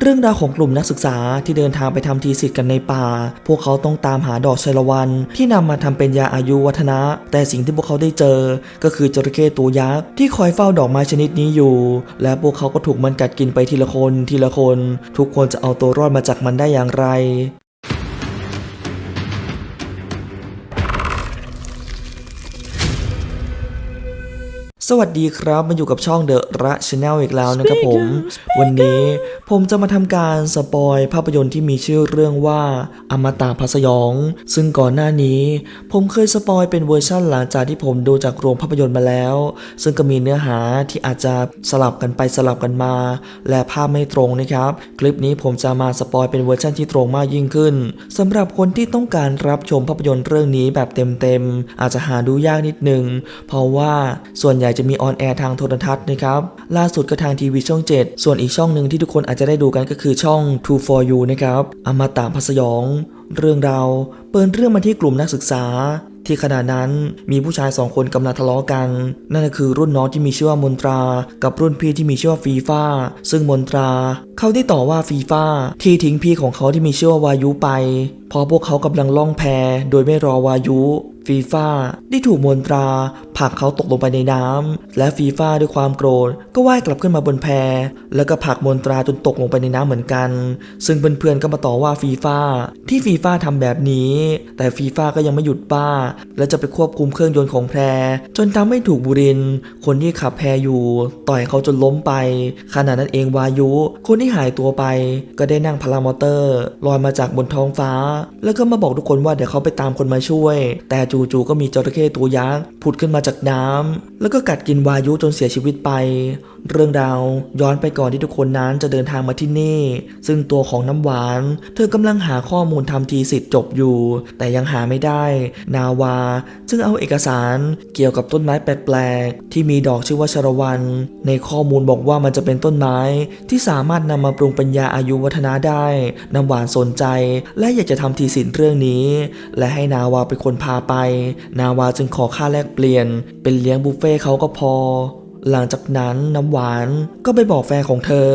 เรื่องราวของกลุ่มนักศึกษาที่เดินทางไปทำทีสิทธิ์กันในป่า พวกเขาต้องตามหาดอกชัยละวันที่นำมาทำเป็นยาอายุวัฒนะ แต่สิ่งที่พวกเขาได้เจอ ก็คือจระเข้ตัวยักษ์ที่คอยเฝ้าดอกไม้ชนิดนี้อยู่ และพวกเขาก็ถูกมันกัดกินไปทีละคนทีละคน ทุกคนจะเอาตัวรอดมาจากมันได้อย่างไร สวัสดีครับ มาอยู่กับช่องเดอะระชแนลอีกแล้วนะครับผม วันนี้ผมจะมาทำการสปอยภาพยนตร์ที่มีชื่อเรื่องว่า อมตะพัสยอง ซึ่งก่อนหน้านี้ ผมเคยสปอยเป็นเวอร์ชั่นหลังจากที่ผมดูจากโรงภาพยนตร์มาแล้ว ซึ่งก็มีเนื้อหาที่อาจจะสลับกันไปสลับกันมา และภาพไม่ตรงนะครับ คลิปนี้ผมจะมาสปอยเป็นเวอร์ชันที่ตรงมากยิ่งขึ้นสำหรับคนที่ต้องการรับชมภาพยนตร์เรื่องนี้แบบเต็มๆอาจจะหาดูยากนิดนึงเพราะว่าส่วนใหญ่จะมีออนแอร์ทางโทรทัศน์นะครับ ล่าสุดก็ทางทีวีช่อง 7 ส่วนอีกช่องหนึ่งที่ทุกคนอาจจะได้ดูกันก็คือช่อง True for You นะครับอมาตะพัสยอง เรื่องราวเปิดเรื่องมาที่กลุ่มนักศึกษาที่ขณะนั้นมีผู้ชายสองคนกำลังทะเลาะกัน นั่นก็คือรุ่นน้องที่มีชื่อว่ามนตรา กับรุ่นพี่ที่มีชื่อว่าฟีฟ่าซึ่งมนตรา เขาได้ต่อว่าฟีฟ่าที่ทิ้งพี่ของเขาที่มีชื่อว่าวายุไปเพราะพวกเขากำลังล่องแพโดยไม่รอวายุ ฟีฟ่าได้ถูกมนตราผลักเขาตกลงไปในน้ำและฟีฟ่าด้วยความโกรธ ก็ว่ายกลับขึ้นมาบนแพ แล้วก็ผลักมนตราจนตกลงไปในน้ำเหมือนกัน ซึ่งเพื่อนๆก็มาต่อว่าฟีฟ่าที่ฟีฟ่าทำแบบนี้ แต่ฟีฟ่าก็ยังไม่หยุดบ้า และจะไปควบคุมเครื่องยนต์ของแพจนทำให้ถูกบุริน คนที่ขับแพอยู่ ต่อยเขาจนล้มไป ขณะนั้นเองวายุ คนที่หายตัวไป ก็ได้นั่งพารามอเตอร์ลอยมาจากบนท้องฟ้าแล้วก็มาบอกทุกคนว่าเดี๋ยวเขาไปตามคนมาช่วย แต่จู่ๆก็มีจระเข้ตัวยักษ์ผุดขึ้นมาจากน้ำแล้วก็กัดกินวายุจนเสียชีวิตไป เรื่องราวย้อนไปก่อนที่ทุกคนนั้นจะเดินทางมาที่นี่ ซึ่งตัวของน้ำหวาน เธอกำลังหาข้อมูลทำทีสิทธิ์จบอยู่ แต่ยังหาไม่ได้ นาวาจึงเอาเอกสารเกี่ยวกับต้นไม้แปลกๆ ที่มีดอกชื่อว่าชรวัน ในข้อมูลบอกว่ามันจะเป็นต้นไม้ที่สามารถนำมาปรุงปัญญาอายุวัฒนาได้ น้ำหวานสนใจ และอยากจะทำทีสิทธิ์เรื่องนี้ และให้นาวาเป็นคนพาไป นาวาจึงขอค่าแลกเปลี่ยน เป็นเลี้ยงบุฟเฟฟ่เขาก็พอ หลังจากนั้นน้ำหวานก็ไปบอกแฟนของเธอ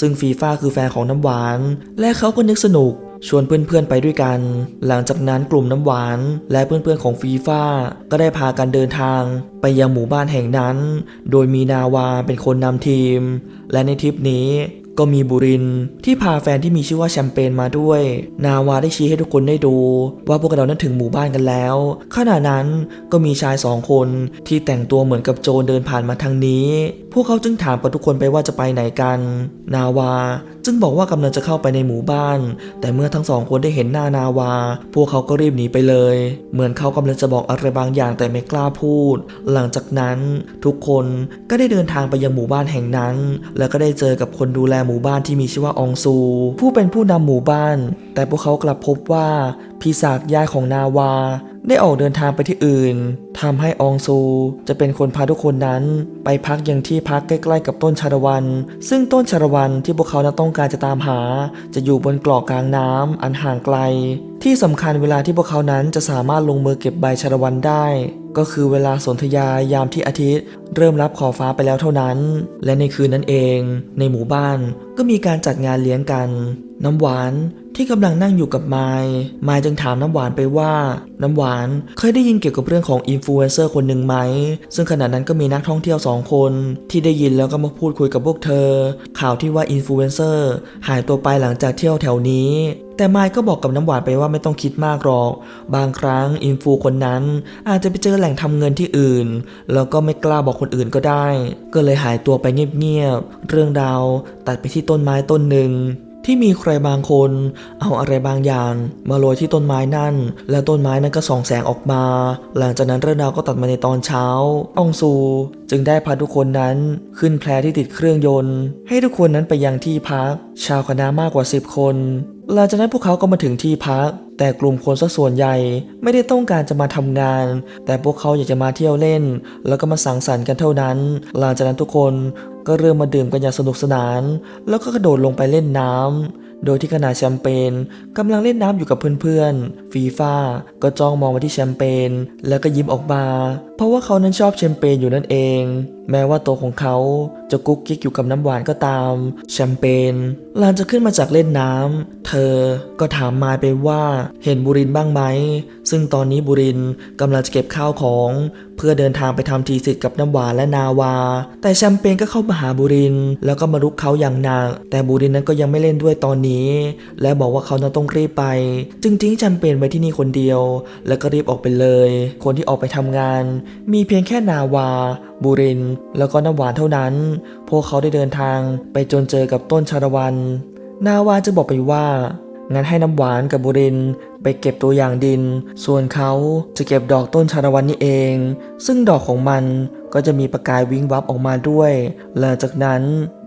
ซึ่งฟีฟ่าคือแฟนของน้ำหวาน และเขาก็นึกสนุกชวนเพื่อนๆไปด้วยกัน หลังจากนั้นกลุ่มน้ำหวานและเพื่อนๆของฟีฟ่าก็ได้พากันเดินทาง ไปยังหมู่บ้านแห่งนั้น โดยมีนาวาเป็นคนนำทีม และในทริปนี้ ก็มีบุรินที่พาแฟนที่มีชื่อว่าแชมเปญมาด้วย นาวาได้ชี้ให้ทุกคนได้ดู ว่าพวกเรานั้นถึงหมู่บ้านกันแล้ว ขณะนั้นก็มีชายสองคนที่แต่งตัวเหมือนกับโจรเดินผ่านมาทางนี้ พวกเขาจึงถามกับทุกคนไปว่าจะไปไหนกัน นาวาจึงบอกว่ากำลังจะเข้าไปในหมู่บ้าน แต่เมื่อทั้งสองคนได้เห็นหน้านาวา พวกเขาก็รีบหนีไปเลย เหมือนเขากำลังจะบอกอะไรบางอย่างแต่ไม่กล้าพูด หลังจากนั้นทุกคนก็ได้เดินทางไปยังหมู่บ้านแห่งนั้น แล้วก็ได้เจอกับคนดูแลหมู่บ้านที่มีชื่อว่าองซู ผู้เป็นผู้นำหมู่บ้าน แต่พวกเขากลับพบว่าพี่สากยายของนาวา ได้ออกเดินทางไปที่อื่นทำให้องซูจะเป็นคนพาทุกคนนั้น ไปพักยังที่พักใกล้ๆกับต้นชาละวัน ซึ่งต้นชาละวันที่พวกเขานั้นต้องการจะตามหา จะอยู่บนกาะกลางน้ำอันห่างไกล ที่สำคัญเวลาที่พวกเขานั้นจะสามารถลงมือเก็บใบชาละวันได้ ก็คือเวลาสนธยายามที่อาทิตย์ เริ่มรับขอบฟ้าไปแล้วเท่านั้น และในคืนนั้นเอง ในหมู่บ้านก็มีการจัดงานเลี้ยงกัน น้ำหวานที่กำลังนั่งอยู่กับไมล์ไมล์จึงถามน้ำหวานไปว่า น้ำหวานเคยได้ยินเกี่ยวกับเรื่องของอินฟลูเอนเซอร์คนหนึ่งไหม ซึ่งขณะนั้นก็มีนักท่องเที่ยวสองคน ที่ได้ยินแล้วก็มาพูดคุยกับพวกเธอ ข่าวที่ว่าอินฟลูเอนเซอร์หายตัวไปหลังจากเที่ยวแถวนี้ แต่ไมค์ก็บอกกับน้ำหวานไปว่าไม่ต้องคิดมากหรอก บางครั้งอินฟูคนนั้นอาจจะไปเจอแหล่งทำเงินที่อื่น แล้วก็ไม่กล้าบอกคนอื่นก็ได้ ก็เลยหายตัวไปเงียบๆ เรื่องราวตัดไปที่ต้นไม้ต้นหนึ่งที่มีใครบางคน เอาอะไรบางอย่าง มาโรยที่ต้นไม้นั่น แล้วต้นไม้นั้นก็ส่องแสงออกมา หลังจากนั้นเรื่องราวก็ตัดมาในตอนเช้าอองซู จึงได้พาทุกคนนั้นขึ้นแพรที่ติดเครื่องยนต์ ให้ทุกคนนั้นไปยังที่พัก ชาวคณะมากกว่า 10 คน หลังจากนั้นพวกเขาก็มาถึงที่พัก แต่กลุ่มคนสักส่วนใหญ่ไม่ได้ต้องการจะมาทำงาน แต่พวกเขาอยากจะมาเที่ยวเล่น แล้วก็มาสังสรรค์กันเท่านั้น หลังจากนั้นทุกคนก็เริ่มมาดื่มกันอย่างสนุกสนาน แล้วก็กระโดดลงไปเล่นน้ำโดยที่ขณะแชมเปญกำลังเล่นน้ำอยู่กับเพื่อนๆ ฟีฟ่าก็จ้องมองมาที่แชมเปญแล้วก็ยิ้มออกมาเพราะว่าเขานั้นชอบแชมเปญอยู่นั่นเอง แม้ว่าตัวของเขาจะกุ๊กกิ๊กอยู่กับน้ำหวานก็ตาม แชมเปญหลังจากขึ้นมาจากเล่นน้ำ เธอก็ถามมายไปว่าเห็นบุรินบ้างไหม ซึ่งตอนนี้บุรินกำลังจะเก็บข้าวของ เพื่อเดินทางไปทำทีสิทธิ์กับน้ำหวานและนาวา แต่แชมเปญก็เข้ามาหาบุริน แล้วก็มารุกเขาอย่างหนัก แต่บุรินนั้นก็ยังไม่เล่นด้วยตอนนี้ และบอกว่าเขานั้นต้องรีบไป จึงทิ้งแชมเปญไว้ที่นี่คนเดียว แล้วก็รีบออกไปเลย คนที่ออกไปทำงานมีเพียงแค่นาวา บุริน แล้วก็น้ำหวานเท่านั้น พวกเขาได้เดินทางไปจนเจอกับต้นชาละวัน นาวาจะบอกไปว่า งั้นให้น้ำหวานกับบุรินไปเก็บตัวอย่างดิน ส่วนเขาจะเก็บดอกต้นชาละวันนี่เอง ซึ่งดอกของมันก็จะมีประกายวิงวับออกมาด้วย หลังจากนั้น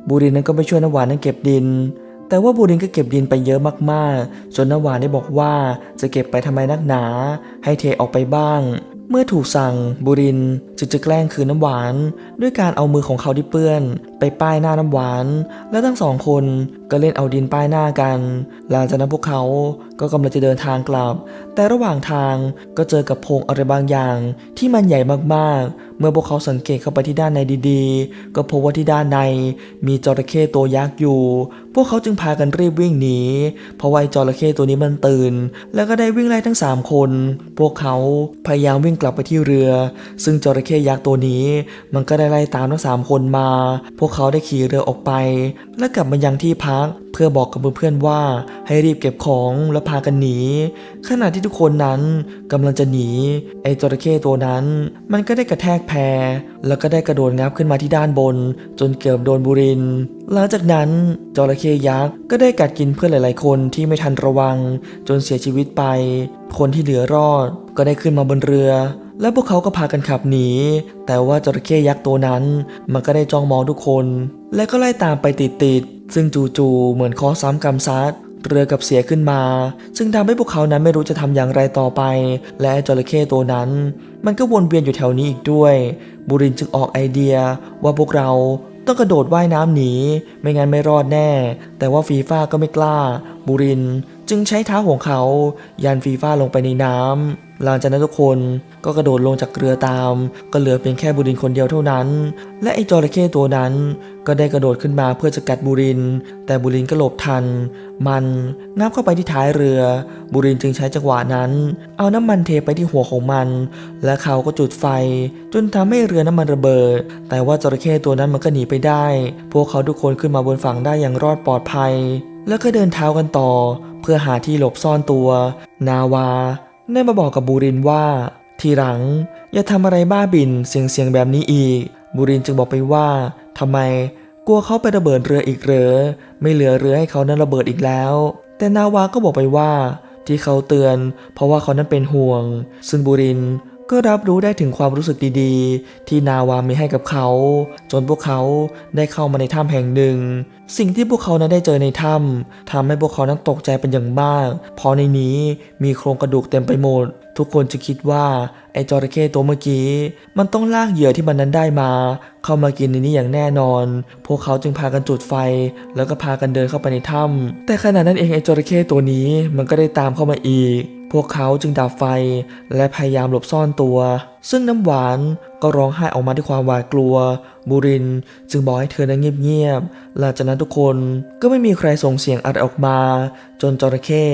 บุรินนั้นก็ไปช่วยน้ำหวานนั้นเก็บดินแต่ว่าบุรินก็เก็บดินไปเยอะมากๆ จนน้ำหวานได้บอกว่าจะเก็บไปทำไมนักหนา ให้เทออกไปบ้าง เมื่อถูกสั่งบุรินจึงจะแกล้งคืนน้ำหวาน ด้วยการเอามือของเขาที่เปื้อน ไปป้ายหน้าน้ำหวาน และทั้งสองคนก็เล่นเอาดินป้ายหน้ากัน หลังจากนั้นพวกเขาก็กำลังจะเดินทางกลับ แต่ระหว่างทางก็เจอกับพงอะไรบางอย่างที่มันใหญ่มากๆ เมื่อพวกเขาสังเกตเข้าไปที่ด้านในดีๆ ก็พบว่าที่ด้านในมีจระเข้ตัวยักษ์อยู่ พวกเขาจึงพากันรีบวิ่งหนี เพราะว่าจระเข้ตัวนี้มันตื่น แล้วก็ได้วิ่งไล่ทั้ง 3 คน พวกเขาพยายามวิ่งกลับไปที่เรือ ซึ่งจระเข้ยักษ์ตัวนี้ มันก็ได้ไล่ตามทั้งสามคนมา พวกเขาได้ขี่เรือออกไป และกลับมายังที่พักเพื่อบอกกับเพื่อนๆว่าให้รีบเก็บของและพากันหนี ขณะที่ทุกคนนั้นกำลังจะหนี ไอ้จระเข้ตัวนั้น มันก็ได้กระแทกแพแล้วก็ได้กระโดดงับขึ้นมาที่ด้านบน จนเกือบโดนบุริน หลังจากนั้นจระเข้ยักษ์ก็ได้กัดกินเพื่อนหลาย ๆ คนที่ไม่ทันระวัง จนเสียชีวิตไป คนที่เหลือรอด ก็ได้ขึ้นมาบนเรือ และพวกเขาก็พากันขับหนี แต่ว่าจระเข้ยักษ์ตัวนั้น มันก็ได้จ้องมองทุกคน และก็ไล่ตามไปติดๆซึ่งจู่ๆเหมือนคอซ้ำกำซัด เรือกับเสียขึ้นมา ซึ่งทำให้พวกเขานั้นไม่รู้จะทำอย่างไรต่อไป และจระเข้ตัวนั้น มันก็วนเวียนอยู่แถวนี้อีกด้วย บุรินจึงออกไอเดียว่าพวกเราต้องกระโดดว่ายน้ำหนี ไม่งั้นไม่รอดแน่ แต่ว่าฟีฟ่าก็ไม่กล้า บุริน จึงใช้เท้าของเขายันฟีฟ่าลงไปในน้ำหลังจากนั้นทุกคนก็กระโดดลงจากเรือตาม ก็เหลือเพียงแค่บุรินคนเดียวเท่านั้น และไอ้จระเข้ตัวนั้น ก็ได้กระโดดขึ้นมาเพื่อจะกัดบุริน แต่บุรินทร์ก็หลบทัน มันงับเข้าไปที่ท้ายเรือ บุรินจึงใช้จังหวะนั้น เอาน้ำมันเทไปที่หัวของมัน และเขาก็จุดไฟ จนทำให้เรือน้ำมันระเบิด แต่ว่าจระเข้ตัวนั้นมันก็หนีไปได้ พวกเขาทุกคนขึ้นมาบนฝั่งได้อย่างรอดปลอดภัย แล้วก็เดินเท้ากันต่อ เพื่อหาที่หลบซ่อนตัว นาวาได้มาบอกกับบูรินว่า ทีหลังอย่าทำอะไรบ้าบินเสียงๆแบบนี้อีก บูรินจึงบอกไปว่าทำไมกลัวเขาไประเบิดเรืออีกเหรอไม่เหลือเรือให้เขานั้นระเบิดอีกแล้ว แต่นาวาก็บอกไปว่า ที่เขาเตือน เพราะว่าเขานั้นเป็นห่วง ซึ่งบูริน ก็รับรู้ได้ถึงความรู้สึกดีๆ ที่นาวามีให้กับเขา จนพวกเขาได้เข้ามาในถ้ำแห่งหนึ่ง สิ่งที่พวกเขานั้นได้เจอในถ้ำทำให้พวกเขานั้นตกใจเป็นอย่างมาก เพราะในนี้มีโครงกระดูกเต็มไปหมด ทุกคนจึงคิดว่าไอ้จระเข้ตัวเมื่อกี้ มันต้องลากเหยื่อที่มันนั้นได้มา เข้ามากินในนี้อย่างแน่นอน พวกเขาจึงพากันจุดไฟ แล้วก็พากันเดินเข้าไปในถ้ำแต่ขณะนั้นเองไอ้จระเข้ตัวนี้มันก็ได้ตามเข้ามาอีก พวกเขาจึงดับไฟและพยายามหลบซ่อนตัว ซึ่งน้ำหวานก็ร้องไห้ออกมาด้วยความหวาดกลัว บุรินจึงบอกให้เธอนั้นเงียบๆ หลังจากนั้นทุกคนก็ไม่มีใครส่งเสียงอะไรออกมา จนจระเข้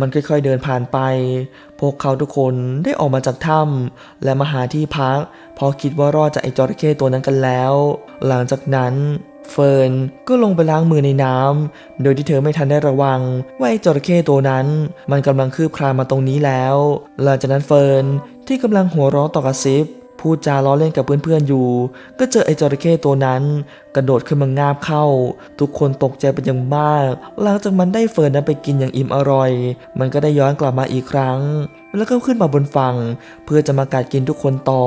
มันค่อยๆเดินผ่านไป พวกเขาทุกคนได้ออกมาจากถ้ำและมาหาที่พักเพราะคิดว่ารอดจากไอ้จระเข้ตัวนั้นกันแล้ว หลังจากนั้น เฟิร์นก็ลงไปล้างมือในน้ำโดยที่เธอไม่ทันได้ระวัง ว่าไอ้จระเข้ตัวนั้น มันกำลังคืบคลานมาตรงนี้แล้ว หลังจากนั้นเฟิร์นที่กำลังหัวเราะต่อกระซิบพูดจาล้อเล่นกับเพื่อนๆอยู่ ก็เจอไอ้จระเข้ตัวนั้น กระโดดขึ้นมางาบเข้า ทุกคนตกใจเป็นอย่างมาก หลังจากมันได้เฟิร์นนั้นไปกินอย่างอิ่มอร่อย มันก็ได้ย้อนกลับมาอีกครั้ง แล้วก็ขึ้นมาบนฝั่ง เพื่อจะมากัดกินทุกคนต่อ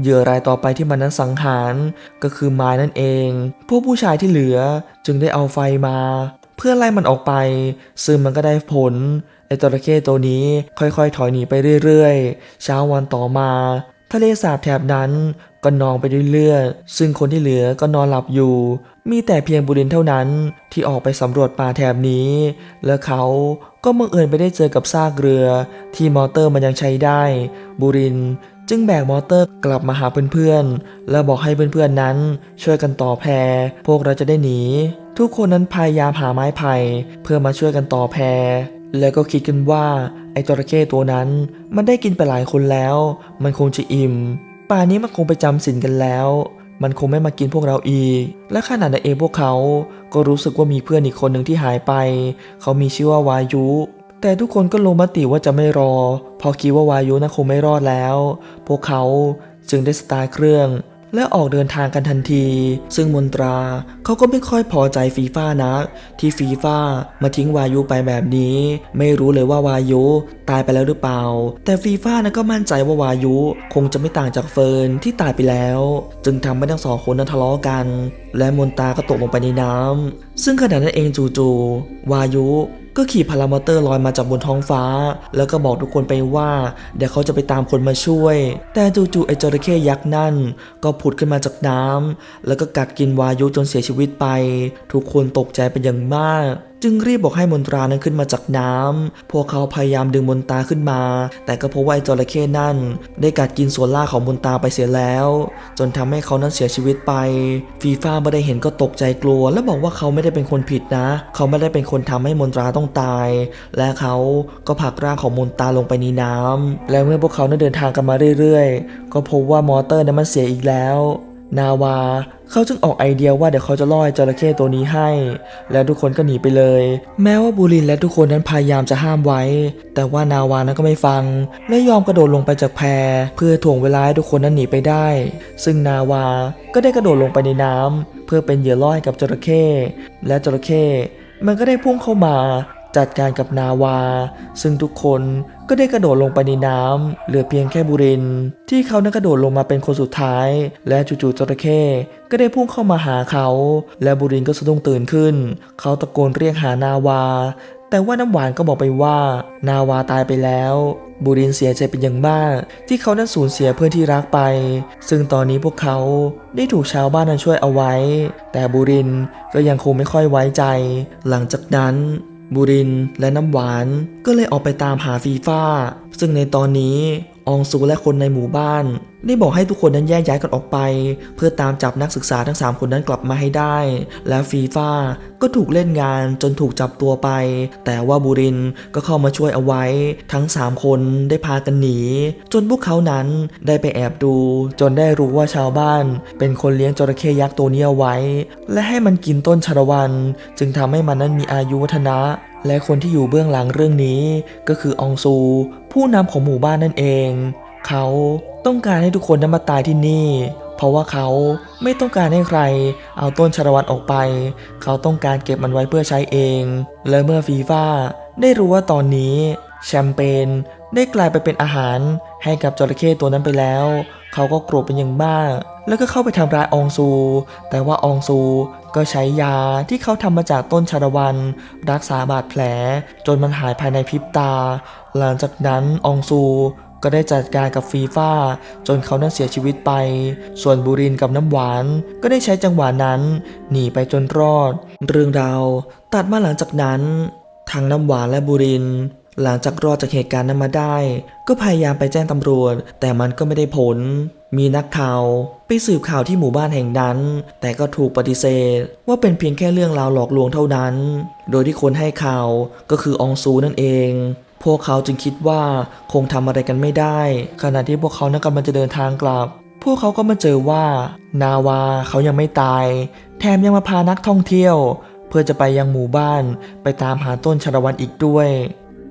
เหยื่อรายต่อไปที่มันนั้นสังหารก็คือไม้นั่นเอง พวกผู้ชายที่เหลือจึงได้เอาไฟมา เพื่อไล่มันออกไป ซึ่งมันก็ได้ผลไอ้จระเข้ตัวนี้ค่อยๆ ถอยหนีไปเรื่อยๆ เช้าวันต่อมา ทะเลสาบแถบนั้นก็นองไปด้วยเลือด ซึ่งคนที่เหลือก็นอนหลับอยู่ มีแต่เพียงบุรินเท่านั้นที่ออกไปสำรวจป่าแถบนี้ และเขาก็บังเอิญไปได้เจอกับซากเรือ ที่มอเตอร์มันยังใช้ได้ บุริน จึงแบกมอเตอร์กลับมาหาเพื่อนๆ และบอกให้เพื่อนๆนั้นช่วยกันต่อแพพวกเราจะได้หนี ทุกคนนั้นพยายามหาไม้ไผ่เพื่อมาช่วยกันต่อแพแล้วก็คิดกันว่าไอ้จระเข้ตัวนั้น มันได้กินไปหลายคนแล้ว มันคงจะอิ่ม ป่านนี้มันคงไปจำศีลกันแล้ว มันคงไม่มากินพวกเราอีก และขนาดนั้นเองพวกเขา ก็รู้สึกว่ามีเพื่อนอีกคนหนึ่งที่หายไป เขามีชื่อว่าวายุ แต่ทุกคนก็ลงมติว่าจะไม่รอ พอคิดว่าวายุนั้นคงไม่รอดแล้ว พวกเขาจึงได้สตาร์เครื่องและออกเดินทางกันทันที ซึ่งมนตราเขาก็ไม่ค่อยพอใจฟีฟ่านัก ที่ฟีฟ่ามาทิ้งวายุไปแบบนี้ ไม่รู้เลยว่าวายุตายไปแล้วหรือเปล่า แต่ฟีฟ่านั้นก็มั่นใจว่าวายุคงจะไม่ต่างจากเฟิร์นที่ตายไปแล้ว จึงทำให้ทั้งสองคนนั้นทะเลาะกัน และมนตราก็ตกลงไปในน้ำซึ่งขณะนั้นเองจู่ๆวายุ ก็ขี่พารามอเตอร์ลอยมาจากบนท้องฟ้า แล้วก็บอกทุกคนไปว่า เดี๋ยวเขาจะไปตามคนมาช่วย แต่จู่ๆไอ้จระเข้ยักษ์นั่น ก็ผุดขึ้นมาจากน้ำแล้วก็กัดกินวายุจนเสียชีวิตไป ทุกคนตกใจเป็นอย่างมาก จึงรีบบอกให้มนตรานั้นขึ้นมาจากน้ำพวกเขาพยายามดึงมนตราขึ้นมา แต่ก็พบว่าไอจระเข้นั่น ได้กัดกินส่วนล่างของมนตราไปเสียแล้ว จนทำให้เขานั้นเสียชีวิตไป ฟีฟ่าไม่ได้เห็นก็ตกใจกลัว และบอกว่าเขาไม่ได้เป็นคนผิดนะ เขาไม่ได้เป็นคนทำให้มนตราต้องตาย และเขาก็ผลักร่างของมนตราลงไปในน้ำและเมื่อพวกเขานั้นเดินทางกันมาเรื่อยๆ ก็พบว่ามอเตอร์นั้นมันเสียอีกแล้ว นาวาเขาจึงออกไอเดียว่าเดี๋ยวเขาจะล่อจระเข้ตัวนี้ให้ แล้วทุกคนก็หนีไปเลย แม้ว่าบูรินและทุกคนนั้นพยายามจะห้ามไว้ แต่ว่านาวานั้นก็ไม่ฟัง และยอมกระโดดลงไปจากแพเพื่อถ่วงเวลาให้ทุกคนนั้นหนีไปได้ ซึ่งนาวาก็ได้กระโดดลงไปในน้ำเพื่อเป็นเหยื่อล่อให้กับจระเข้และจระเข้มันก็ได้พุ่งเข้ามา จัดการกับนาวา ซึ่งทุกคนก็ได้กระโดดลงไปในน้ำเหลือเพียงแค่บุริน ที่เขานั้นกระโดดลงมาเป็นคนสุดท้าย และจู่ๆจระเข้ก็ได้พุ่งเข้ามาหาเขา และบุรินก็สะดุ้งตื่นขึ้น เขาตะโกนเรียกหานาวา แต่ว่าน้ำหวานก็บอกไปว่านาวาตายไปแล้วบุรินเสียใจเป็นอย่างมาก ที่เขานั้นสูญเสียเพื่อนที่รักไป ซึ่งตอนนี้พวกเขาได้ถูกชาวบ้านนั้นช่วยเอาไว้ แต่บุรินก็ยังคงไม่ค่อยไว้ใจ หลังจากนั้น บุรินและน้ำหวานก็เลยออกไปตามหาฟีฟ่าซึ่งในตอนนี้ องซูและคนในหมู่บ้านได้บอกให้ทุกคนนั้นแยกย้ายกันออกไป เพื่อตามจับนักศึกษาทั้ง 3 คนนั้นกลับมาให้ได้ และฟีฟ่าก็ถูกเล่นงานจนถูกจับตัวไป แต่ว่าบุรินก็เข้ามาช่วยเอาไว้ ทั้ง 3 คนได้พากันหนี จนพวกเขานั้นได้ไปแอบดู จนได้รู้ว่าชาวบ้าน เป็นคนเลี้ยงจระเข้ยักษ์ตัวนี้เอาไว้ และให้มันกินต้นชาละวัน จึงทำให้มันนั้นมีอายุวัฒนะ และคนที่อยู่เบื้องหลังเรื่องนี้ก็คืออองซู ผู้นำของหมู่บ้านนั่นเอง เขาต้องการให้ทุกคนนั้นมาตายที่นี่ เพราะว่าเขาไม่ต้องการให้ใคร เอาต้นชาละวันออกไป เขาต้องการเก็บมันไว้เพื่อใช้เอง และเมื่อฟีฟ่าได้รู้ว่าตอนนี้แชมเปญได้กลายไปเป็นอาหารให้กับจระเข้ตัวนั้นไปแล้ว เขาก็โกรธเป็นอย่างมาก แล้วก็เข้าไปทำร้ายอองซู แต่ว่าอองซู ก็ใช้ยาที่เขาทำมาจากต้นชาละวัน รักษาบาดแผล จนมันหายภายในพริบตา หลังจากนั้นองซูก็ได้จัดการกับฟีฟ่าจนเขานั้นเสียชีวิตไป ส่วนบุรินกับน้ำหวานก็ได้ใช้จังหวะนั้น หนีไปจนรอด เรื่องราวตัดมาหลังจากนั้น ทางน้ำหวานและบุริน หลังจากรอดจากเหตุการณ์นั้นมาได้ ก็พยายามไปแจ้งตำรวจ แต่มันก็ไม่ได้ผล มีนักข่าวไปสืบข่าวที่หมู่บ้านแห่งนั้น แต่ก็ถูกปฏิเสธว่าเป็นเพียงแค่เรื่องราวหลอกลวงเท่านั้น โดยที่คนให้ข่าวก็คืออองซูนั่นเอง พวกเขาจึงคิดว่าคงทำอะไรกันไม่ได้ ขณะที่พวกเขานั้นกำลังจะเดินทางกลับ พวกเขาก็มาเจอว่านาวาเขายังไม่ตาย แถมยังมาพานักท่องเที่ยว เพื่อจะไปยังหมู่บ้านไปตามหาต้นชาละวันอีกด้วย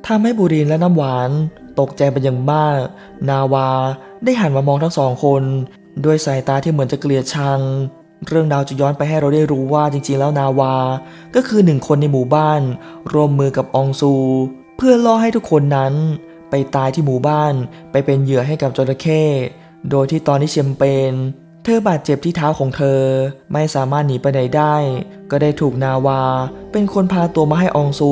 ทำให้บุรินและน้ำหวาน ตกใจเป็นอย่างมาก นาวา ได้หันมามองทั้งสองคน ด้วยสายตาที่เหมือนจะเกลียดชัง เรื่องราวจะย้อนไปให้เราได้รู้ว่าจริงๆแล้วนาวา ก็คือหนึ่งคนในหมู่บ้าน ร่วมมือกับองซู เพื่อล่อให้ทุกคนนั้น ไปตายที่หมู่บ้าน ไปเป็นเหยื่อให้กับจระเข้โดยที่ตอนที่เชมเปญเธอบาดเจ็บที่เท้าของเธอ ไม่สามารถหนีไปไหนได้ ก็ได้ถูกนาวา เป็นคนพาตัวมาให้องซู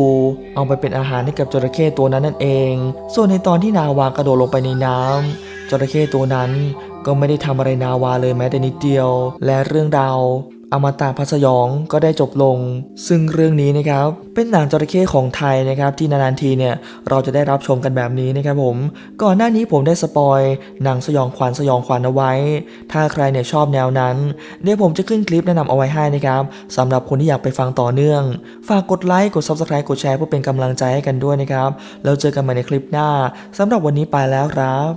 เอาไปเป็นอาหารให้กับจระเข้ตัวนั้นนั่นเอง ส่วนในตอนที่นาวากระโดดลงไปในน้ำ จระเข้ตัวนั้นก็ไม่ได้ทำอะไรนาวาเลยแม้แต่นิดเดียว และเรื่องราวอมตะพัสยองก็ได้จบลง ซึ่งเรื่องนี้นะครับ เป็นหนังจระเข้ของไทยนะครับ ที่นานๆทีเนี่ยเราจะได้รับชมกันแบบนี้นะครับผม ก่อนหน้านี้ผมได้สปอยหนังสยองขวัญสยองขวัญเอาไว้ ถ้าใครเนี่ยชอบแนวนั้น เดี๋ยวผมจะขึ้นคลิปแนะนำเอาไว้ให้นะครับสำหรับคนที่อยากไปฟังต่อเนื่อง ฝากกดไลค์กด subscribe กดแชร์เพื่อเป็นกำลังใจให้กันด้วยนะครับแล้วเจอกันใหม่ในคลิปหน้าสำหรับวันนี้ไปแล้วครับ